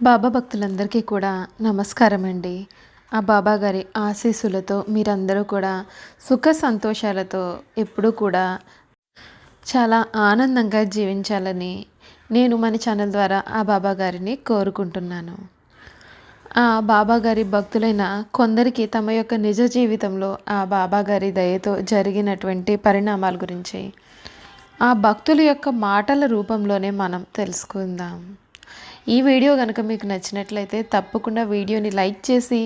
బాబా భక్తులందరికీ కూడా నమస్కారం అండి ఆ బాబా గారి ఆశీస్సులతో మీరందరూ కూడా సుఖ సంతోషాలతో ఎప్పుడూ కూడా చాలా ఆనందంగా జీవించాలని నేను మన ఛానల్ ద్వారా ఆ బాబా గారిని కోరుకుంటున్నాను. ఆ బాబా గారి భక్తులైన కొందరికి తమ యొక్క నిజ జీవితంలో ఆ బాబా గారి దయతో జరిగినటువంటి పరిణామాల గురించి ఆ భక్తుల యొక్క మాటల రూపంలోనే మనం తెలుసుకుందాం. ఈ వీడియో కనుక మీకు నచ్చినట్లయితే తప్పకుండా వీడియోని లైక్ చేసి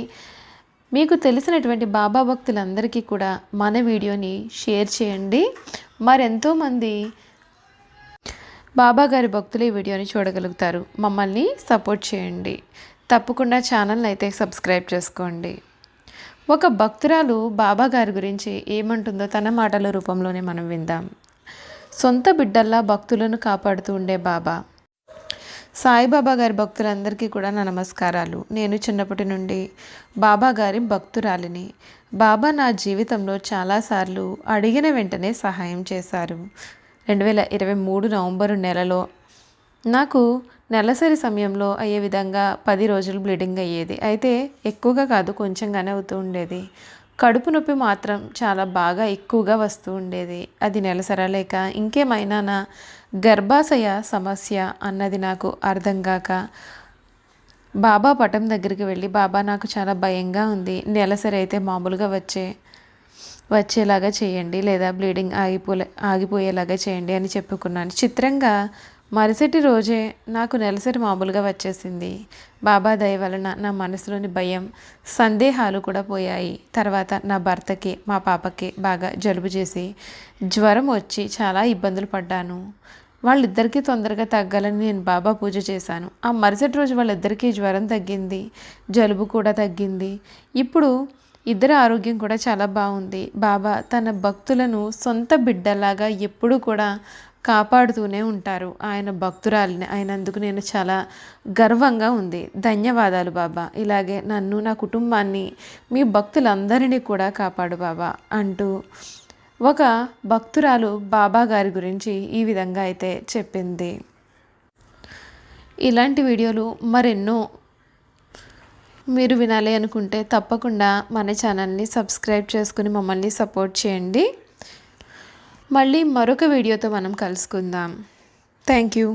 మీకు తెలిసినటువంటి బాబా భక్తులందరికీ కూడా మన వీడియోని షేర్ చేయండి. మరెంతోమంది బాబా గారి భక్తులు ఈ వీడియోని చూడగలుగుతారు. మమ్మల్ని సపోర్ట్ చేయండి. తప్పకుండా ఛానల్ని అయితే సబ్స్క్రైబ్ చేసుకోండి. ఒక భక్తురాలు బాబా గారి గురించి ఏమంటుందో తన మాటల రూపంలోనే మనం విందాం. సొంత బిడ్డల్లా భక్తులను కాపాడుతూ ఉండే బాబా. సాయిబాబా గారి భక్తులందరికీ కూడా నా నమస్కారాలు. నేను చిన్నప్పటి నుండి బాబా గారి భక్తురాలిని. బాబా నా జీవితంలో చాలాసార్లు అడిగిన వెంటనే సహాయం చేశారు. రెండు వేల ఇరవై మూడు నవంబరు నెలలో నాకు నెలసరి సమయంలో అయ్యే విధంగా పది రోజులు బ్లీడింగ్ అయ్యేది. అయితే ఎక్కువగా కాదు కొంచెంగానే అవుతూ ఉండేది. కడుపు నొప్పి మాత్రం చాలా బాగా ఎక్కువగా వస్తూ ఉండేది. అది నెలసర లేక ఇంకేమైనా నా గర్భాశయ సమస్య అన్నది నాకు అర్థం కాక బాబా పటం దగ్గరికి వెళ్ళి బాబా నాకు చాలా భయంగా ఉంది. నెలసరి అయితే మామూలుగా వచ్చే వచ్చేలాగా చేయండి లేదా బ్లీడింగ్ ఆగిపోలే ఆగిపోయేలాగా చేయండి అని చెప్పుకున్నాను. చిత్రంగా మరుసటి రోజే నాకు నెలసరి మామూలుగా వచ్చేసింది. బాబా దయ వలన నా మనసులోని భయం సందేహాలు కూడా పోయాయి. తర్వాత నా భర్తకి మా పాపకి బాగా జలుబు చేసి జ్వరం వచ్చి చాలా ఇబ్బందులు పడ్డాను. వాళ్ళిద్దరికీ తొందరగా తగ్గాలని నేను బాబా పూజ చేశాను. ఆ మరుసటి రోజు వాళ్ళిద్దరికీ జ్వరం తగ్గింది జలుబు కూడా తగ్గింది. ఇప్పుడు ఇద్దరు ఆరోగ్యం కూడా చాలా బాగుంది. బాబా తన భక్తులను సొంత బిడ్డలాగా ఎప్పుడూ కూడా కాపాడుతూనే ఉంటారు. ఆయన భక్తురాలిని. అయినందుకు నేను చాలా గర్వంగా ఉంది. ధన్యవాదాలు బాబా. ఇలాగే నన్ను నా కుటుంబాన్ని మీ భక్తులందరినీ కూడా కాపాడు బాబా అంటూ ఒక భక్తురాలు బాబా గారి గురించి ఈ విధంగా అయితే చెప్పింది. ఇలాంటి వీడియోలు మరెన్నో మీరు వినాలి అనుకుంటే తప్పకుండా మన ఛానల్ని సబ్స్క్రైబ్ చేసుకుని మమ్మల్ని సపోర్ట్ చేయండి. మళ్ళీ మరొక వీడియోతో మనం కలుసుకుందాం. Thank you